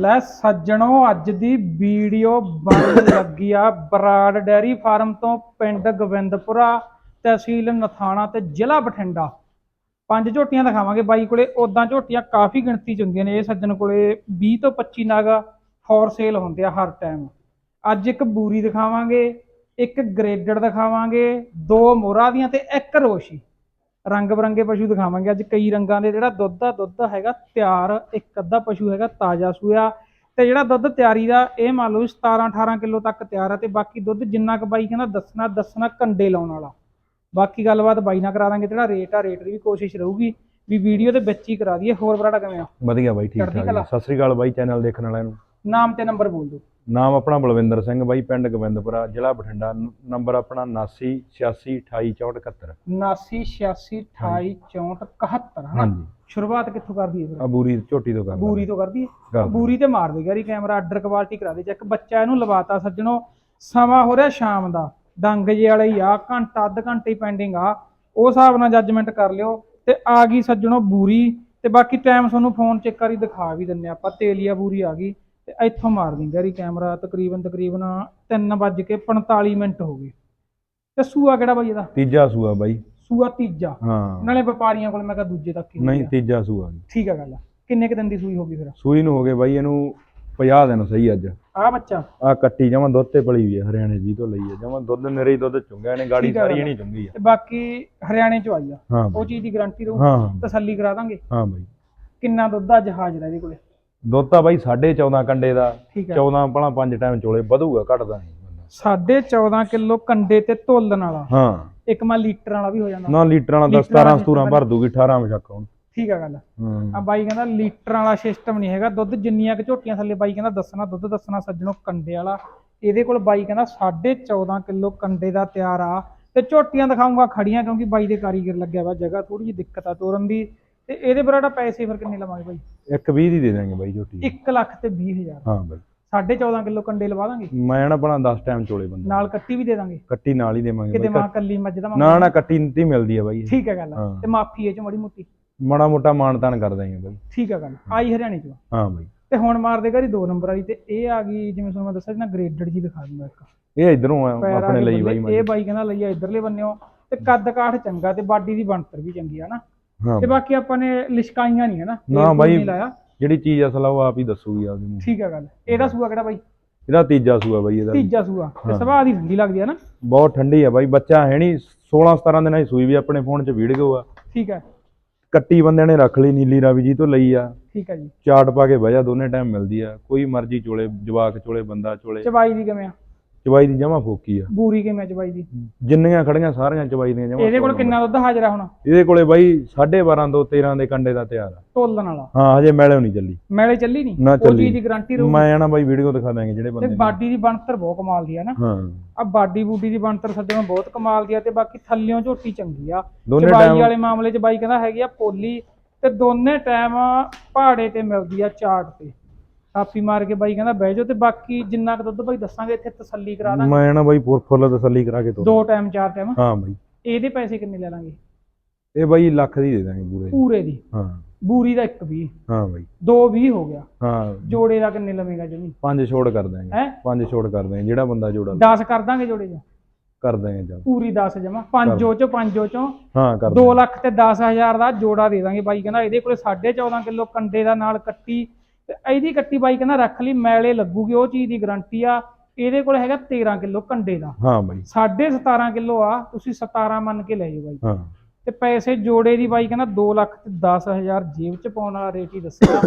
ਲੈ ਸੱਜਣੋ, ਅੱਜ ਦੀ ਵੀਡੀਓ ਬਣ ਲੱਗੀ ਆ ਬਰਾੜ ਡੈਰੀ ਫਾਰਮ ਤੋਂ ਪਿੰਡ ਗੋਬਿੰਦਪੁਰਾ ਤਹਿਸੀਲ ਨਥਾਣਾ ਤੇ ਜ਼ਿਲ੍ਹਾ ਬਠਿੰਡਾ। ਪੰਜ ਝੋਟੀਆਂ ਦਿਖਾਵਾਂਗੇ ਬਾਈ ਕੋਲੇ। ਉਦਾਂ ਝੋਟੀਆਂ ਕਾਫੀ ਗਿਣਤੀ ਚ ਹੁੰਦੀਆਂ ਨੇ। ਇਹ ਸੱਜਣ ਕੋਲੇ 20 ਤੋਂ 25 ਨਗ ਫੋਰ ਸੇਲ ਹੁੰਦੇ ਆ ਹਰ ਟਾਈਮ ਅੱਜ ਇੱਕ ਬੂਰੀ ਦਿਖਾਵਾਂਗੇ, ਇੱਕ ਗ੍ਰੇਡਡ ਦਿਖਾਵਾਂਗੇ, ਦੋ ਮੋਹਰਾਂ ਦੀਆਂ ਤੇ ਇੱਕ ਰੋਸ਼ੀ। ਰੰਗ ਬਰੰਗੇ ਪਸ਼ੂ ਦਿਖਾਵਾਂਗੇ। ਅੱਜ ਕਈ ਰੰਗਾਂ ਦੇ ਜਿਹੜਾ ਦੁੱਧ ਆ ਦੁੱਧ ਹੈਗਾ ਤਿਆਰ ਇੱਕ ਅੱਧਾ ਪਸ਼ੂ ਹੈਗਾ ਤਾਜ਼ਾ ਸੂਆ ਤੇ ਜਿਹੜਾ ਦੁੱਧ ਤਿਆਰੀ ਦਾ ਇਹ ਮੰਨ ਲਓ 17 18 ਕਿਲੋ ਤੱਕ ਤਿਆਰ ਆ ਤੇ ਬਾਕੀ ਦੁੱਧ ਜਿੰਨਾ ਕੁ ਬਾਈ ਕਹਿੰਦਾ ਦੱਸਣਾ ਦੱਸਣਾ ਕੰਡੇ ਲਾਉਣ ਵਾਲਾ। ਬਾਕੀ ਗੱਲਬਾਤ ਬਾਈ ਨਾਲ ਕਰਾ ਦਾਂਗੇ ਜਿਹੜਾ ਰੇਟ ਆ ਰੇਟ ਦੀ ਵੀ ਕੋਸ਼ਿਸ਼ ਰਹੂਗੀ। ਵੀ ਵੀਡੀਓ ਦੇ ਵਿੱਚ ਹੀ ਕਰਾ ਦਈਏ। ਹੋਰ ਬਰਾੜਾ ਕਿਵੇਂ ਆ? ਵਧੀਆ ਬਾਈ ਠੀਕ ਠਾਕ। ਸਤਿ ਸ੍ਰੀ ਅਕਾਲ ਬਾਈ ਚੈਨਲ ਦੇਖਣ ਵਾਲਿਆਂ ਨੂੰ। ਨਾਮ ਤੇ ਨੰਬਰ ਬੋਲ ਦਿਓ। ਨਾਮ ਆਪਣਾ ਬਲਵਿੰਦਰ ਸਿੰਘ ਬਾਈ ਪਿੰਡ ਗੋਬਿੰਦਪੁਰਾ ਜ਼ਿਲ੍ਹਾ ਬਠਿੰਡਾ। ਨੰਬਰ ਆਪਣਾ 79 86 28 64 71 79 86 28 64 71 ਹਨਾ? ਹਾਂਜੀ। ਸ਼ੁਰੂਆਤ ਕਿੱਥੋਂ ਕਰਦੀ ਹੈ ਆ ਬੂਰੀ ਝੋਟੀ ਤੋਂ ਕਰ ਬੂਰੀ ਤੋਂ ਕਰਦੀ ਹੈ। ਬੂਰੀ ਤੇ ਮਾਰ ਦੇ ਗਾਰੀ ਕੈਮਰਾ ਆਰਡਰ ਕੁਆਲਿਟੀ ਕਰਾ ਦੇ। ਚੈੱਕ ਬੱਚਾ ਇਹਨੂੰ ਲਵਾਤਾ ਸੱਜਣੋ ਸਮਾਂ ਹੋ ਰਿਹਾ ਸ਼ਾਮ ਦਾ। ਡੰਗ ਜੇ ਵਾਲਾ ਆ ਘੰਟਾ ਅੱਧ ਘੰਟੇ ਪੈਂਡਿੰਗ ਆ। ਉਹ ਹਿਸਾਬ ਨਾਲ ਜੱਜਮੈਂਟ ਕਰ ਲਿਓ। ਤੇ ਆ ਗਈ ਸੱਜਣੋ ਬੂਰੀ। ਤੇ ਬਾਕੀ ਟਾਈਮ ਤੁਹਾਨੂੰ ਫੋਨ ਚੈੱਕ ਕਰੀ ਦਿਖਾ ਵੀ ਦਿੰਨੇ ਆਪਾਂ। ਤੇਲੀਆ ਬੂਰੀ ਆ ਗਈ। ਤੇ ਇੱਥੋਂ ਮਾਰ ਦੀ ਗਾਰੀ ਕੈਮਰਾ ਤਕਰੀਬਨ ਤਕਰੀਬਨ 3:45 ਮਿੰਟ ਹੋ ਗਏ। ਤੇ ਸੂਆ ਕਿਹੜਾ ਬਾਈ ਇਹਦਾ? ਤੀਜਾ ਸੂਆ ਬਾਈ। ਸੂਆ ਤੀਜਾ। ਹਾਂ। ਨਾਲੇ ਵਪਾਰੀਆਂ ਕੋਲ ਮੈਂ ਕਿਹਾ ਦੂਜੇ ਤੱਕ ਹੀ ਨਹੀਂ ਆ। ਤੀਜਾ ਸੂਆ ਜੀ। ਠੀਕ ਆ ਗੱਲ ਕਿੰਨੇ ਕੁ ਦਿਨ ਦੀ ਸੂਈ ਹੋ ਗਈ ਫਿਰ? ਸੂਈ ਨੂੰ ਹੋ ਗਏ ਬਾਈ ਇਹਨੂੰ 50 ਦਿਨ ਸਹੀ ਅੱਜ। ਆ ਬੱਚਾ? ਆ ਕੱਟੀ ਜਮਾਂ ਦੁੱਧ ਤੇ ਪਲੀ ਵੀ ਹੈ ਹਰਿਆਣੇ ਜੀ ਤੋਂ ਲਈ ਹੈ ਜਮਾਂ ਦੁੱਧ ਨਰੇ ਹੀ ਦੁੱਧ ਚੁੰਗਿਆ ਨੇ ਗਾੜੀ ਆ ਸਾਰੀ। ਇਹਨੀ ਚੁੰਗੀ ਆ। ਤੇ ਬਾਕੀ ਹਰਿਆਣੇ ਚ ਆਈ ਆ। ਉਹ। ਚੀਜ਼ ਦੀ ਗਾਰੰਟੀ ਰਹੂ। ਤਸੱਲੀ ਕਰਾ ਦਾਂਗੇ। ਹਾਂ ਬਾਈ। ਕਿੰਨਾ ਦੁੱਧ ਅੱਜ ਹਾਜ਼ਰ ਹੈ ਇਹਦੇ ਕੋਲੇ? ਦੁੱਧ ਤਾਂ ਬਾਈ 14.5 ਕੰਡੇ ਦਾ ਠੀਕ ਹੈ 14 ਭਲਾ ਪੰਜ ਟਾਈਮ ਚੋਲੇ ਵਧੂਗਾ ਘਟਦਾ ਨਹੀਂ ਬੰਦਾ। ਸਾਢੇ 14 ਕਿਲੋ ਕੰਡੇ ਤੇ ਤੋਲਣ ਵਾਲਾ। ਹਾਂ। ਇੱਕ ਮਾ ਲੀਟਰ ਵਾਲਾ ਵੀ ਹੋ ਜਾਂਦਾ। ਨਾ ਲੀਟਰਾਂ ਵਾਲਾ ਲੀਟਰਾਂ 17 ਵਾਲਾ। 17 ਭਰ ਦੂਗੀ 18 ਵਜਕ ਹੁਣ। ਠੀਕ ਆ ਗੱਲ। ਆ ਹਾਂ ਬਾਈ ਕਹਿੰਦਾ ਲੀਟਰ ਵਾਲਾ ਸਿਸਟਮ ਨਹੀਂ ਹੈਗਾ। ਦੁੱਧ ਜਿੰਨੀਆਂ ਕਿ ਝੋਟੀਆਂ ਥੱਲੇ ਬਾਈ ਕਹਿੰਦਾ ਦੱਸਣਾ ਦੁੱਧ ਦੱਸਣਾ ਸੱਜਣੋ ਕੰਡੇ ਵਾਲਾ। ਇਹਦੇ ਕੋਲ ਬਾਈ ਕਹਿੰਦਾ ਸਾਢੇ 14 ਕਿਲੋ ਕੰਡੇ ਦਾ ਤਿਆਰ ਆ। ਤੇ ਝੋਟੀਆਂ ਦਿਖਾਉਂਗਾ ਖੜੀਆਂ ਕਿਉਂਕਿ ਬਾਈ ਦੇ ਕਾਰੀਗਰ ਲੱਗਿਆ ਵਾ ਜਗ੍ਹਾ ਥੋੜੀ ਜਿਹੀ ਦਿੱਕਤ ਆ ਤੋਰਨ ਦੀ। ਤੇ ਇਹਦੇ ਬਰਾੜਾ ਪੈਸੇ ਫਿਰ ਕਿੰਨੇ ਲਵਾਂਗੇ ਬਾਈ? ਇੱਕ 20 ਦੀ ਦੇ ਦਾਂਗੇ ਬਾਈ ਝੋਟੀ 1 ਲੱਖ ਤੇ 20 ਹਜ਼ਾਰ। ਹਾਂ ਬਾਈ। ਸਾਢੇ 14 ਕਿਲੋ ਕੰਡੇ ਲਵਾ ਦਾਂਗੇ? ਮੈਂ ਨਾ ਆਪਣਾ 10 ਟਾਈਮ ਚੋਲੇ ਬੰਦਾ ਨਾਲ ਕੱਟੀ ਵੀ ਦੇ ਦਾਂਗੇ। ਕੱਟੀ ਨਾਲ ਹੀ ਦੇਵਾਂਗੇ ਕਿਤੇ ਮਾਂ ਕੱਲੀ ਮੱਝ ਦਾ ਨਾ ਨਾ ਕੱਟੀ ਨੀਤੀ ਮਿਲਦੀ ਆ ਬਾਈ। ਠੀਕ ਹੈ ਗੱਲ। ਤੇ ਮਾਫੀ ਇਹ ਚ ਮੜੀ ਮੋਟੀ। ਮਾੜਾ ਮੋਟਾ ਮਾਣ ਤਾਣ ਕਰ ਦਾਂਗੇ ਬਾਈ। ਠੀਕ ਹੈ ਗੱਲ। ਆਈ ਹਰਿਆਣੇ ਚ ਹਾਂ ਬਾਈ। ਤੇ ਹੁਣ ਮਾਰਦੇ ਘਰੀ ਦੋ ਨੰਬਰ ਵਾਲੀ ਤੇ ਇਹ ਆ ਗਈ ਜਿਵੇਂ ਤੁਹਾਨੂੰ ਮੈਂ ਦੱਸਿਆ ਨਾ ਗ੍ਰੇਡਡ ਜੀ ਦਿਖਾ ਦੂੰਗਾ ਇੱਕ। ਇਹ ਇਧਰੋਂ ਆ ਪੈਰ ਆਪਣੇ ਲਈ ਬਾਈ ਇਹ ਬਾਈ ਕਹਿੰਦਾ ਲਈ ਆ ਇਧਰਲੇ ਬੰਨਿਓ ਤੇ ਕੱਦ ਕਾਠ ਚੰਗਾ ਤੇ ਬਾਡੀ ਦੀ ਬਣਤਰ ਵੀ ਚੰਗੀ ਆ ਨਾ। ਹਾਂ ਤੇ ਬਾਕੀ ਆਪਾਂ ਨੇ ਲਿਸ਼ਕਾਈਆਂ ਨਹੀਂ ਹੈ ਨਾ ਨਾ ਬਾਈ। ਜਿਹੜੀ ਚੀਜ਼ ਅਸਲ ਆ ਉਹ ਆਪ ਹੀ ਦੱਸੂਗੀ ਆਪਦੀ ਨੂੰ ਠੀਕ ਹੈ ਗੱਲ। ਇਹਦਾ ਸੂਆ ਕਿਹੜਾ ਬਾਈ? ਇਹਦਾ ਤੀਜਾ ਸੂਆ ਬਾਈ ਇਹਦਾ। ਤੀਜਾ ਸੂਆ। ਤੇ ਹਾਂ। ਸੁਭਾਅ ਦੀ ਠੰਡੀ ਲੱਗਦੀ ਆ ਨਾ ਬਹੁਤ ਠੰਡੀ ਆ ਬਾਈ ਬੱਚਾ ਹੈ ਨਹੀਂ। 16 17 ਦਿਨਾਂ ਦੀ ਸੂਈ ਵੀ ਆਪਣੇ ਫੋਨ 'ਚ ਵੀਡੀਓ ਆ। ਠੀਕ ਹੈ ਕੱਟੀ ਬੰਦਿਆਂ ਨੇ ਰੱਖ ਲਈ ਨੀਲੀ ਰਾਵੀ ਜੀ ਤੋਂ ਲਈ ਆ। ਠੀਕ ਹੈ ਜੀ। ਚਾਟ ਪਾ ਕੇ ਵਜਾ ਦੋਨੇ ਟਾਈਮ ਮਿਲਦੀ ਆ। ਕੋਈ ਮਰਜ਼ੀ ਚੋਲੇ ਜਵਾਕ ਚੋਲੇ ਬੰਦਾ ਚੋਲੇ। ਚਬਾਈ ਦੀ ਕਿਵੇਂ ਆ? ਚਵਾਈ ਦੀ ਜਮਾ ਫੋਕੀ ਆ। ਬੂਰੀ ਕਿਵੇਂ ਚਬਾਈ ਦੀ? ਜਿੰਨੀਆਂ ਖੜੀਆਂ ਸਾਰੀਆਂ ਚਵਾਈ ਦੀਆਂ ਜਮਾ ਇਹਦੇ ਕੋਲ ਕਿੰਨਾ ਦੁੱਧ ਹਾਜ਼ਰ ਆ ਹੁਣ? ਇਹਦੇ ਕੋਲੇ ਬਾਈ 12.5 ਤੋਂ 13 ਦੇ ਕੰਡੇ ਦਾ ਤਿਆਰ ਆ। ਤੋਲਣ ਵਾਲਾ। ਹਾਂ ਹਜੇ ਮੈਲੇ ਨਹੀਂ ਚੱਲੀ। ਮੈਲੇ ਚੱਲੀ ਨਹੀਂ? ਨਾ ਚੱਲੀ। ਦੀ ਗਾਰੰਟੀ ਰਹੂ ਮੈਂ ਨਾ ਬਾਈ ਵੀਡੀਓ ਦਿਖਾ ਦਾਂਗੇ ਜਿਹੜੇ ਤੇ ਬੰਦੇ ਨੇ। ਬਾਡੀ ਦੀ ਬਣਤਰ ਬਹੁਤ ਕਮਾਲ ਦੀ ਆ ਨਾ। ਹਾਂ। ਆ ਬਾਡੀ ਬੂਡੀ ਦੀ ਬਣਤਰ ਸੱਜਣੋਂ ਬਹੁਤ ਕਮਾਲ ਦੀ ਆ ਤੇ ਬਾਕੀ ਥੱਲਿਓਂ ਝੋਟੀ ਚੰਗੀ ਆ। ਟਾਈਮ ਵਾਲੇ ਮਾਮਲੇ 'ਚ ਬਾਈ ਕਹਿੰਦਾ ਹੈਗੀ ਆ ਪੋਲੀ ਤੇ ਦੋਨੇ ਟਾਈਮ ਪਹਾੜੇ ਤੇ ਮਿਲਦੀ ਆ ਚਾਟ ਤੇ। ਥਾਪੀ ਮਾਰ ਕੇ ਬਾਈ ਕਹਿੰਦਾ ਬਹਿ ਜਾਓ ਤੇ ਬਾਕੀ ਜਿੰਨਾ ਕੁ ਦੁੱਧ ਬਾਈ ਦੱਸਾਂਗੇ ਇੱਥੇ ਤਸੱਲੀ ਕਰਾ ਦਾਂਗੇ। ਮੈਂ ਨਾ ਬਾਈ ਫੁੱਲ ਫੁੱਲ ਤਸੱਲੀ ਕਰਾ ਕੇ ਦੋ ਟਾਈਮ ਚਾਰ ਟਾਈਮ ਹਾਂ ਬਾਈ। ਇਹਦੇ ਪੈਸੇ ਕਿੰਨੇ ਲੈ ਲਾਂਗੇ? ਇਹ ਬਾਈ ਲੱਖ ਦੀ ਦੇ ਦਾਂਗੇ ਪੂਰੇ। ਪੂਰੇ ਦੀ। ਹਾਂ। ਬੂਰੀ ਦਾ 1 20 ਹਾਂ ਬਾਈ। 2 20 ਹੋ ਗਿਆ। ਹਾਂ। ਜੋੜੇ ਦਾ ਕਿੰਨੇ ਲਵੇਂਗਾ ਜਮੀ? ਪੰਜ ਛੋੜ ਕਰ ਦਾਂਗੇ। ਹੈ? ਪੰਜ ਛੋੜ ਕਰ ਦਾਂਗੇ ਜਿਹੜਾ ਬੰਦਾ ਜੋੜਾ 10 ਕਰ ਦਾਂਗੇ ਜੋੜੇ ਦਾ। ਕਰ ਦਾਂਗੇ ਚੱਲ। ਪੂਰੀ 10 ਜਮਾ। ਪੰਜੋ ਚੋਂ ਪੰਜੋ ਚੋਂ ਹਾਂ ਕਰ 2 ਲੱਖ ਤੇ 10000 ਦਾ ਜੋੜਾ ਦੇ ਦਾਂਗੇ ਬਾਈ। ਕਹਿੰਦਾ ਇਹਦੇ ਕੋਲੇ 14.5 ਕਿਲੋ ਕੰਡੇ ਦਾ ਨਾਲ ਕੱਟੀ ਤੇ ਇਹਦੀ ਕੱਟੀ ਬਾਈ ਕਹਿੰਦਾ ਰੱਖ ਲਈ ਮੈਲੇ ਲੱਗੂਗੀ ਉਹ ਚੀਜ਼ ਦੀ ਗਾਰੰਟੀ ਆ। ਇਹਦੇ ਕੋਲ ਹੈਗਾ 13 ਕਿਲੋ ਕੰਡੇ ਦਾ। ਹਾਂ ਬਾਈ। 17.5 ਕਿਲੋ ਆ ਤੁਸੀਂ 17 ਮੰਨ ਕੇ ਲੈ ਜਾਓ ਬਾਈ। ਹਾਂ। ਤੇ ਪੈਸੇ ਜੋੜੇ ਦੀ ਬਾਈ ਕਹਿੰਦਾ 2 ਲੱਖ ਤੇ 10000 ਜੇਬ ਚ ਪਾਉਣ ਵਾਲਾ ਰੇਟ ਹੀ ਦੱਸਿਆ।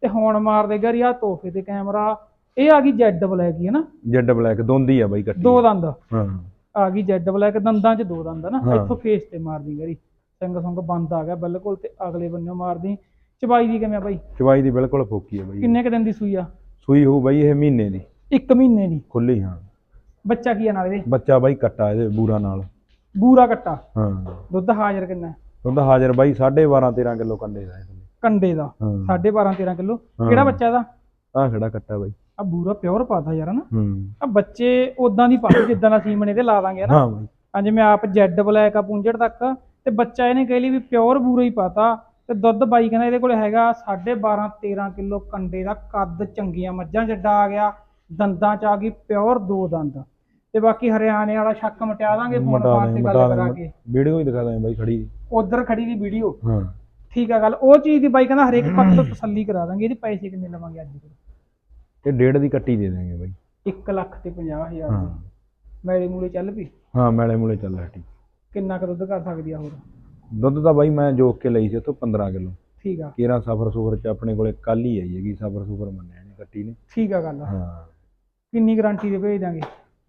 ਤੇ ਹੁਣ ਮਾਰ ਦੇ ਗਰੀ ਆ ਤੋਹਫੇ ਤੇ ਕੈਮਰਾ। ਇਹ ਆ ਗਈ ਜੈਡ ਬਲੈਕ ਹੀ ਹੈ ਨਾ? ਜੈਡ ਬਲੈਕ ਦੋਂਦੀ ਆ ਬਾਈ ਕੱਟੀ ਦੋ ਦੰਦ। ਹਾਂ। ਆ ਗਈ ਜੈਡ ਬਲੈਕ ਦੰਦਾਂ 'ਚ ਦੋ ਦੰਦ ਨਾ। ਇੱਥੋਂ ਫੇਸ ਤੇ ਮਾਰਦੀ ਗਰੀ। ਸਿੰਘ ਸੰਗ ਬੰਦ ਆ ਗਿਆ ਬਿਲਕੁਲ ਤੇ ਅਗਲੇ ਬੰਨੋਂ ਮਾਰਦੀ ਚਬਾਈ ਦੀ ਕਿਵੇਂ ਆ ਬਾਈ? ਚਵਾਈ ਦੀ ਬਿਲਕੁਲ ਫੋਕੀ ਆ ਬਾਈ। ਕਿੰਨੇ ਕ ਦਿਨ ਦੀ ਸੂਈ ਆ? ਸੂਈ ਹੋਊ ਬਾਈ ਇਹ ਮਹੀਨੇ ਦੀ। ਇੱਕ ਮਹੀਨੇ ਦੀ? ਖੁੱਲੀ ਹਾਂ। ਬੱਚਾ ਕੀ ਆ ਨਾਲ ਇਹਦੇ? ਬੱਚਾ ਬਾਈ ਕੱਟਾ ਇਹਦੇ ਬੂਰਾ ਨਾਲ। ਬੂਰਾ ਕੱਟਾ? ਹਾਂ। ਦੁੱਧ ਹਾਜ਼ਰ ਕਿੰਨਾ ਹੈ? ਦੁੱਧ ਹਾਜ਼ਰ ਬਾਈ 12.5 13 ਕਿਲੋ ਕੰਡੇ ਦਾ ਇਹ ਕੰਡੇ ਦਾ? ਹਾਂ। 12.5 13 ਕਿਲੋ? ਹਾਂ। ਕਿਹੜਾ ਬੱਚਾ ਇਹਦਾ? ਆ ਖੜਾ ਕੱਟਾ ਬਾਈ। ਆ ਬੂਰਾ ਪਿਓਰ ਪਾਤਾ ਯਾਰ ਨਾ ਹੂੰ। ਆ ਬੱਚੇ ਉਦਾਂ ਦੀ ਪਾਈ ਜਿੱਦਾਂ ਦਾ ਸੀਮਨ ਇਹਦੇ ਲਾ ਦਾਂਗੇ ਨਾ ਹਾਂ ਬਾਈ। ਅੱਜ ਮੈਂ ਆਪ ਜੈਡ ਬਲੈਕ ਆ ਪੁੰਜੜ ਤੱਕ। ਤੇ ਬੱਚਾ ਇਹਨੇ ਕਹਿ ਲਈ ਵੀ ਪਿਓਰ ਬੂਰਾ ਹੀ ਪਾਤਾ। ਤੇ ਦੁੱਧ ਬਾਈ ਕਹਿੰਦਾ ਇਹਦੇ ਕੋਲ ਹੈਗਾ 12.5 13 ਕਿਲੋ ਕੰਡੇ ਦਾ ਕੱਦ ਚੰਗੀਆਂ ਮੱਝਾਂ ਜੱਡਾ ਆ ਗਿਆ ਦੰਦਾਂ ਚ ਆ ਗਈ ਪਿਓਰ ਦੋ ਦੰਦ। ਤੇ ਬਾਕੀ ਹਰਿਆਣੇ ਵਾਲਾ ਸ਼ੱਕ ਮਟਾ ਦਾਂਗੇ ਫੋਨ ਮਟਾ ਮਾਰ ਦੇ ਕੇ ਮਟਾ ਗੱਲ ਕਰਾ ਕੇ ਵੀਡੀਓ ਹੀ ਦਿਖਾ ਦਾਂਗੇ ਬਾਈ ਖੜੀ ਉਧਰ ਖੜੀ ਦੀ ਵੀਡੀਓ। ਹਾਂ। ਠੀਕ ਆ ਗੱਲ। ਉਹ ਚੀਜ਼ ਦੀ ਬਾਈ ਕਹਿੰਦਾ ਹਰੇਕ ਪੱਖ ਤੋਂ ਤਸੱਲੀ ਕਰਾ ਦਾਂਗੇ ਇਹਦੇ ਪੈਸੇ ਕਿੰਨੇ ਲਵਾਂਗੇ ਅੱਜ ਇਹ ਡੇਢ ਦੀ ਕੱਟੀ ਦੇ ਦਾਂਗੇ ਬਾਈ। 1 ਲੱਖ ਤੇ 50000 ਹਾਂ। ਮੈਲੇ ਮੂਲੇ ਚੱਲ ਪਈ? ਹਾਂ ਮੈਲੇ ਮੂਲੇ ਚੱਲ ਹਟੀ ਕਿੰਨਾ ਕੁ ਦੁੱਧ ਕਰ ਸਕਦੀ ਆ ਹੋਰ? ਦੁੱਧ ਤਾਂ ਬਾਈ ਮੈਂ ਜੋਕ ਕੇ ਲਈ ਸੀ ਉੱਥੋਂ 15 ਕਿਲੋ। ਠੀਕ ਆ। ਕੇਰਾ ਸਫਰ ਸੁਫਰ ਚ ਆਪਣੇ ਕੋਲੇ ਕੱਲ ਹੀ ਆਈ ਹੈਗੀ ਸਫਰ ਸੁਫਰ ਮੰਨਿਆ ਨੇ ਕੱਟੀ ਨੇ। ਠੀਕ ਆ ਗੱਲ ਹਾਂ। ਕਿੰਨੀ ਗਾਰੰਟੀ ਦੇ ਭੇਜ ਦਾਂਗੇ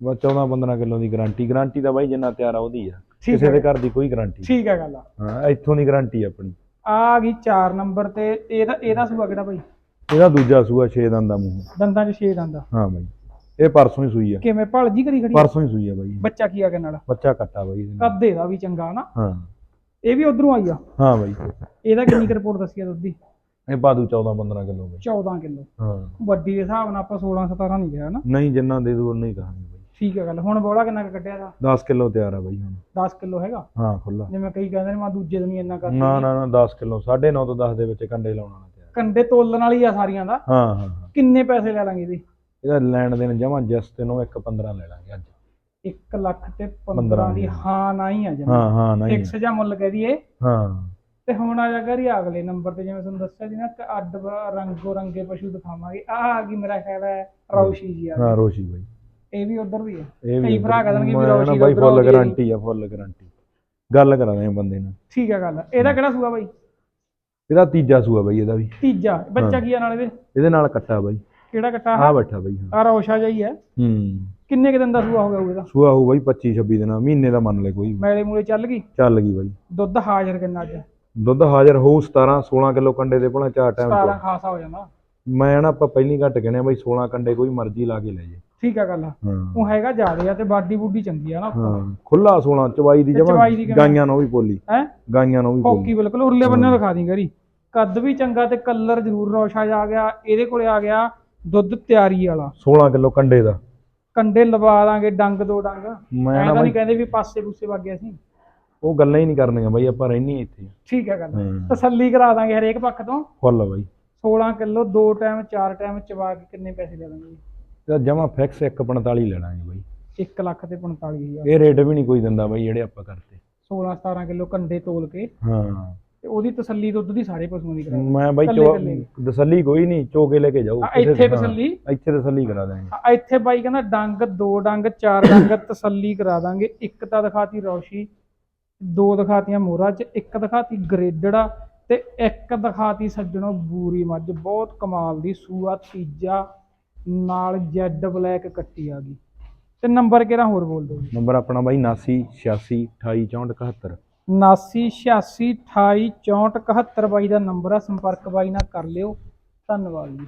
ਬਸ 14 15 ਕਿਲੋ ਦੀ ਗਾਰੰਟੀ ਗਾਰੰਟੀ ਤਾਂ ਬਾਈ ਜਿੰਨਾ ਤਿਆਰ ਆ ਉਹਦੀ ਆ। ਕਿਸੇ। ਦੇ ਘਰ ਦੀ ਕੋਈ ਗਾਰੰਟੀ ਠੀਕ ਆ ਗੱਲ ਆ। ਹਾਂ ਇੱਥੋਂ ਦੀ ਗਾਰੰਟੀ ਆਪਣੀ। ਆ ਗਈ 4 ਨੰਬਰ ਤੇ ਇਹਦਾ ਇਹਦਾ ਸੂਆ ਕਿਹੜਾ ਬਾਈ? ਇਹਦਾ ਦੂਜਾ ਸੂਆ 6 ਦੰਦ ਮੂੰਹ। ਦੰਦਾਂ 'ਚ 6 ਦੰਦ ਹਾਂ ਬਾਈ। ਇਹ ਪਰਸੋਂ ਹੀ ਸੂਈ ਆ। ਕਿਵੇਂ ਭਲਜੀ ਕਰੀ ਖੜੀ? ਪਰਸੋਂ ਹੀ ਸੂਈ ਆ ਬਾਈ। ਬੱਚਾ ਕੀ ਆ ਕੇ ਨਾਲ? ਬੱਚਾ ਕੱਟਾ ਬਾਈ ਇਹਦੇ ਨਾਲ। ਕੱਦ ਇਹਦਾ ਵੀ ਚੰਗਾ ਨਾ। ਹਾਂ। ਇਹ ਵੀ ਉਧਰੋਂ ਆਈ ਆ? ਹਾਂ ਬਾਈ। ਇਹਦਾ ਕਿੰਨੀ ਕੁ ਰਿਪੋਰਟ ਦੱਸੀ ਆ ਦੁੱਧ ਦੀ? ਇਹ ਬਾਦੂ 14 15 ਕਿਲੋ ਬਾਈ। 14 ਕਿਲੋ। ਹਾਂ। ਵੱਡੀ ਦੇ ਹਿਸਾਬ ਨਾਲ ਆਪਾਂ 16 17 ਨਹੀਂ ਗਿਆ ਨਾ। ਨਹੀਂ ਜਿੰਨਾ ਦੇ ਦੂ ਉਨਾ ਹੀ ਕਹਾਂਗੇ ਬਾਈ। ਠੀਕ ਆ ਗੱਲ। ਹੁਣ ਬੋਲਾ ਕਿੰਨਾ ਕੁ ਕੱਢਿਆ ਦਾ 10 ਕਿਲੋ ਤਿਆਰ ਆ ਬਾਈ ਹੁਣ। 10 ਕਿਲੋ ਹੈਗਾ? ਹਾਂ ਖੁੱਲਾ ਜਿਵੇਂ ਕਈ ਕਹਿੰਦੇ ਨੇ ਮੈਂ ਦੂਜੇ ਦਿਨ ਹੀ ਇੰਨਾ ਕਰ ਨਾ ਨਾ ਨਾ 10 ਕਿਲੋ 9.5 ਤੋਂ 10 ਦੇ ਵਿੱਚ ਕੰਡੇ ਲਾਉਣ ਵਾਲਾ ਤਿਆਰ। ਕੰਡੇ ਤੋਲਣ ਵਾਲੀ ਆ ਸਾਰੀਆਂ ਦਾ। ਹਾਂ ਹਾਂ ਕਿੰਨੇ ਪੈਸੇ ਲੈ ਲਾਂਗੇ ਇਹਦੇ? ਇਹਦਾ ਲੈਣ ਦੇਣ ਜਮਾ ਜਸ ਤੇ ਨੂੰ 1 15 ਲੈ ਲਾਂਗੇ ਅੱਜ। 1 ਲੱਖ ਤੇ 15 ਦੀ ਹਾਂ ਨਾ ਹੀ ਆ ਜਮਾ। ਹਾਂ ਹਾਂ ਨਹੀਂ ਫਿਕਸ ਜਾਂ ਮੁੱਲ ਕਹਿ ਦਈਏ। ਹਾਂ। ਤੇ ਹੁਣ ਆ ਜਾ ਕਰੀ ਅਗਲੇ ਨੰਬਰ ਤੇ ਜਿਵੇਂ ਤੁਹਾਨੂੰ ਦੱਸਿਆ ਸੀ ਨਾ ਕਿ ਅੱਡ ਬ- ਰੰਗੋ ਰੰਗੇ ਪਸ਼ੂ ਦਿਖਾਵਾਂਗੇ। ਆ ਆ ਗਈ ਮੇਰਾ ਖਿਆਲ ਹੈ ਰੌਸ਼ੀ ਜੀ ਆ ਹਾਂ ਰੋਸ਼ੀ ਬਾਈ। ਇਹ ਵੀ ਉਧਰ ਵੀ ਹੈ ਇਹ ਕਈ ਭਰਾ ਕਹਿ ਦੇਣਗੇ ਵੀ ਮੈਂ ਨਾ ਰੌਸ਼ੀ ਬਾਈ ਦਾ ਫੁੱਲ ਉੱਧਰੋਂ ਗਾਰੰਟੀ ਆ ਫੁੱਲ ਗਾਰੰਟੀ ਗੱਲ ਕਰਾ ਦਾਂਗੇ ਬੰਦੇ ਨਾਲ। ਠੀਕ ਹੈ ਗੱਲ। ਇਹਦਾ ਕਿਹੜਾ ਸੂਆ ਬਾਈ? ਇਹਦਾ ਤੀਜਾ ਸੂਆ ਬਾਈ ਇਹਦਾ ਵੀ। ਤੀਜਾ। ਬੱਚਾ। ਕੀ ਆ ਨਾਲ ਇਹਦੇ? ਇਹਦੇ ਨਾਲ ਕੱਟਾ ਬਾਈ। ਕਿਹੜਾ ਕੱਟਾ? ਆ ਆ ਬੈਠਾ ਬਾਈ ਹਾਂ। ਆ ਰੌਸ਼ਾ ਜਾਈ ਹੈ ਹੂੰ। ਕਿੰਨੇ ਕੁ ਦਿਨ ਦਾ ਸੂਆ ਹੋ ਗਿਆ ਹੋਊ ਇਹਦਾ? ਸੂਆ ਹੋਊ ਬਾਈ 25 26 ਦਿਨਾਂ ਮਹੀਨੇ ਦਾ ਮੰਨ ਲੈ ਕੋਈ ਵੀ। ਮੈਲੇ ਮੂਲੇ ਚੱਲ ਗਈ? ਚੱਲ ਗਈ ਬਾਈ। ਦੁੱਧ ਹਾਜ਼ਰ ਕਿੰਨਾ ਅੱਜ? ਦੁੱਧ ਹਾਜ਼ਰ ਹੋਊ 17 16 ਕਿਲੋ ਕੰਡੇ ਦੇ ਭਲਾ ਚਾਰ ਟਾਈਮ 17 ਖਾਸਾ ਹੋ ਜਾਂਦਾ। ਮੈਂ ਨਾ ਆਪਾਂ ਪਹਿਲੀ ਘੱਟ ਕਹਿੰਦੇ ਆ ਬਾਈ 16 ਕੰਡੇ ਕੋਈ ਮਰਜ਼ੀ ਲਾ ਕੇ ਲੈ ਜੇ। ਠੀਕ ਆ ਗੱਲ ਹਾਂ। ਉਹ ਹੈਗਾ ਜ਼ਿਆਦਾ ਆ ਤੇ ਬਾਡੀ ਬੂਡੀ ਚੰਗੀ ਆ ਨਾ ਹਾਂ ਖੁੱਲਾ 16 ਚਵਾਈ ਦੀ ਤੇ ਜਮਾ ਚਵਾਈ ਦੀ ਕਿਵੇਂ? ਗਾਈਆਂ ਨੂੰ ਵੀ ਪੋਲੀ। ਹੈ? ਗਾਈਆਂ ਨੂੰ ਵੀ ਪੋਲੀ। ਹੋਕੀ ਬਿਲਕੁਲ ਉਰਲੇ ਬੰਨੇ ਦਿਖਾ ਦੀ ਕਰੀ ਕੱਦ ਵੀ ਚੰਗਾ ਤੇ ਕਲਰ ਜ਼ਰੂਰ ਰੌਸ਼ਾ ਜਾ ਗਿਆ ਇਹਦੇ ਕੋਲੇ ਆ ਗਿਆ ਦੁੱਧ ਤਿਆਰੀ ਵਾਲਾ। 16 ਕਿਲੋ ਕੰਡੇ ਦਾ। ਕੰਡੇ ਲਵਾ ਦਾਂਗੇ ਡੰਗ ਦੋ ਡੰਗ। ਮੈਂ ਐਂ ਨਾ ਬਾਈ ਨਹੀਂ ਕਹਿੰਦੇ ਵੀ ਪਾਸੇ ਪੂਸੇ ਵਗ ਗਿਆ ਸੀ ਉਹ ਗੱਲਾਂ ਹੀ ਨਹੀਂ ਕਰਨੀਆਂ ਬਾਈ ਆਪਾਂ ਰਹਿਣੀ ਇੱਥੇ। ਠੀਕ ਹੈ ਗੱਲ। ਹਾਂ। ਤਸੱਲੀ ਕਰਾ ਦਾਂਗੇ ਹਰੇਕ ਪੱਖ ਤੋਂ। ਫੁੱਲ ਬਾਈ। 16 ਕਿਲੋ ਦੋ ਟਾਈਮ ਚਾਰ ਟਾਈਮ ਚਵਾ ਕੇ ਕਿੰਨੇ ਪੈਸੇ ਲੈ ਦਾਂਗੇ? ਤੇ ਜਮਾ ਫਿਕਸ 145 ਲੈ ਲਾਂਗੇ ਬਾਈ। 1 ਲੱਖ ਤੇ 45000 ਇਹ ਰੇਟ ਵੀ ਨਹੀਂ ਕੋਈ ਦਿੰਦਾ ਬਾਈ ਜਿਹੜੇ ਆਪਾਂ ਕਰਤੇ। 16 17 ਕਿਲੋ ਕੰਡੇ ਤੋਲ ਕੇ। ਹਾਂ। ਤੇ ਉਹਦੀ ਤਸੱਲੀ ਦੁੱਧ ਦੀ ਸਾਰੇ ਪਸ਼ੂਆਂ ਦੀ ਕਰਾ ਮੈਂ ਬਾਈ ਚੋ। ਤਸੱਲੀ ਕੋਈ ਨਹੀਂ ਚੋਕੇ ਲੈ ਕੇ ਆ, ਕਿਸੇ- ਇੱਥੇ ਤਸੱਲੀ? ਇੱਥੇ ਤਸੱਲੀ ਕਰਾ ਦਾਂਗੇ ਆ, ਇੱਥੇ ਬਾਈ ਕਹਿੰਦਾ ਡੰਗ ਦੋ ਡੰਗ ਚਾਰ ਡੰਗ ਤਸੱਲੀ ਕਰਾ ਦਾਂਗੇ ਇੱਕ ਤਾਂ ਦਿਖਾਤੀ ਰੌਸ਼ੀ ਦੋ ਦਿਖਾਤੀਆਂ ਮੋਹਰਾ ਚ ਇੱਕ ਦਿਖਾਤੀ ਗ੍ਰੇਡੜਾ ਤੇ ਇੱਕ ਦਿਖਾਤੀ ਸੱਜਣੋ ਬੂਰੀ ਮੱਝ। ਬਹੁਤ ਕਮਾਲ ਦੀ ਸੂਆ ਤੀਜਾ ਨਾਲ ਜੈਡ ਬਲੈਕ ਕੱਟੀ ਆ ਗਈ। ਤੇ ਨੰਬਰ ਕਿਹੜਾ ਹੋਰ ਬੋਲ ਦਿਓ ਨੰਬਰ ਆਪਣਾ ਬਾਈ 79 86 28 64 71 79 86 28 64 71 ਬਾਈ ਦਾ ਨੰਬਰ ਆ, ਸੰਪਰਕ ਬਾਈ ਨਾਲ ਕਰ ਲਿਓ। ਧੰਨਵਾਦ ਜੀ।